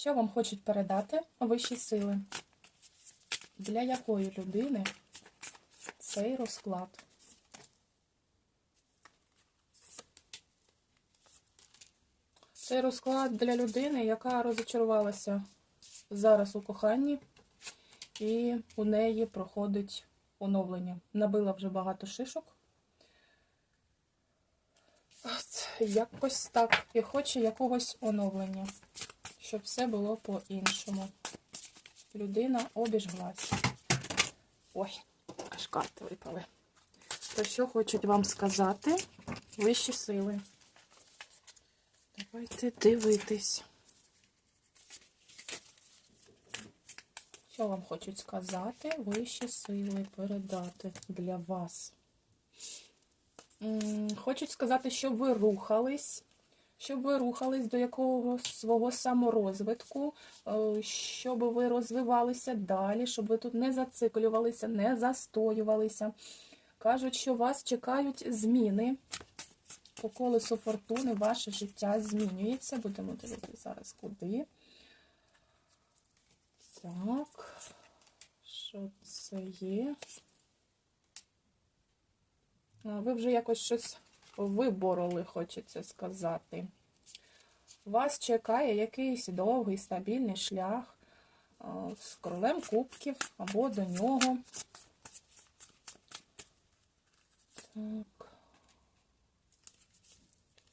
Що вам хочуть передати вищі сили? Для якої людини цей розклад? Цей розклад для людини, яка розочарувалася зараз у коханні, і у неї проходить оновлення. Набила вже багато шишок. От, якось так. І хоче якогось оновлення, щоб все було по-іншому. Людина обіжглась. Ой, аж карти випали. То що хочуть вам сказати вищі сили? Давайте дивитись. Що вам хочуть сказати вищі сили передати для вас? Хочуть сказати, щоб ви рухались, щоб ви рухались до якогось свого саморозвитку, е, щоб ви розвивалися далі, щоб ви тут не зациклювалися, не застоювалися. Кажуть, що вас чекають зміни. По колесу фортуни ваше життя змінюється. Будемо дивитися зараз куди. Так, що це є? Ви вже якось щось вибороли, хочеться сказати. Вас чекає якийсь довгий, стабільний шлях з королем кубків або до нього. Так.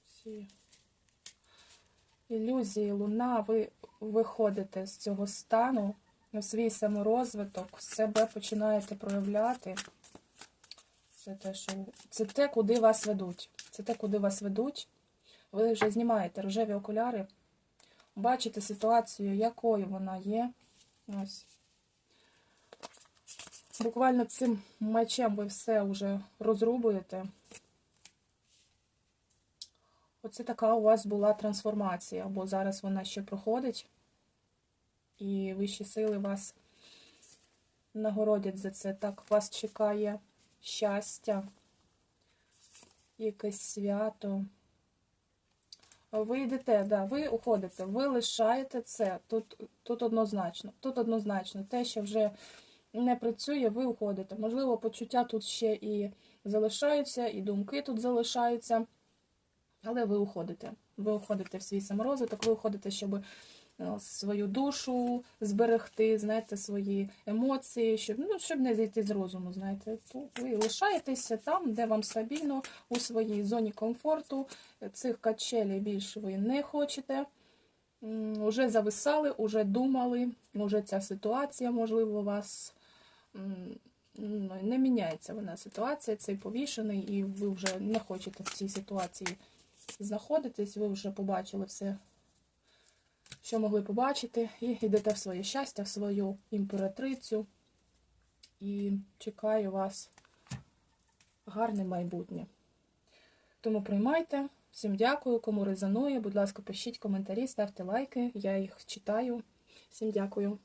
Всі ілюзії луна, ви виходите з цього стану у свій саморозвиток, себе починаєте проявляти. Це те, що це те, куди вас ведуть. Це те, куди вас ведуть. Ви вже знімаєте рожеві окуляри, бачите ситуацію, якою вона є. Ось. Буквально цим мечем ви все вже розрубуєте. Оце така у вас була трансформація, бо зараз вона ще проходить, і вищі сили вас нагородять за це. Так, вас чекає щастя, якесь свято. Ви йдете, да, ви уходите, ви лишаєте це. Тут, тут однозначно, тут однозначно. Те, що вже не працює, ви уходите. Можливо, почуття тут ще і залишаються, і думки тут залишаються. Але ви уходите. Ви уходите в свій саморозвиток, ви уходите, щоб свою душу зберегти, знаєте, свої емоції, щоб ну, щоб не зійти з розуму. знаєте. Ви лишаєтеся там, де вам стабільно, у своїй зоні комфорту. Цих качелей більше ви не хочете. Уже зависали, уже думали, уже ця ситуація, можливо, у вас ну, не міняється вона ситуація, цей повішений, і ви вже не хочете в цій ситуації знаходитесь, ви вже побачили все, що могли побачити, і йдете в своє щастя, в свою імператрицю. І чекаю вас гарне майбутнє. Тому приймайте. Всім дякую, кому резонує. Будь ласка, пишіть коментарі, ставте лайки, я їх читаю. Всім дякую.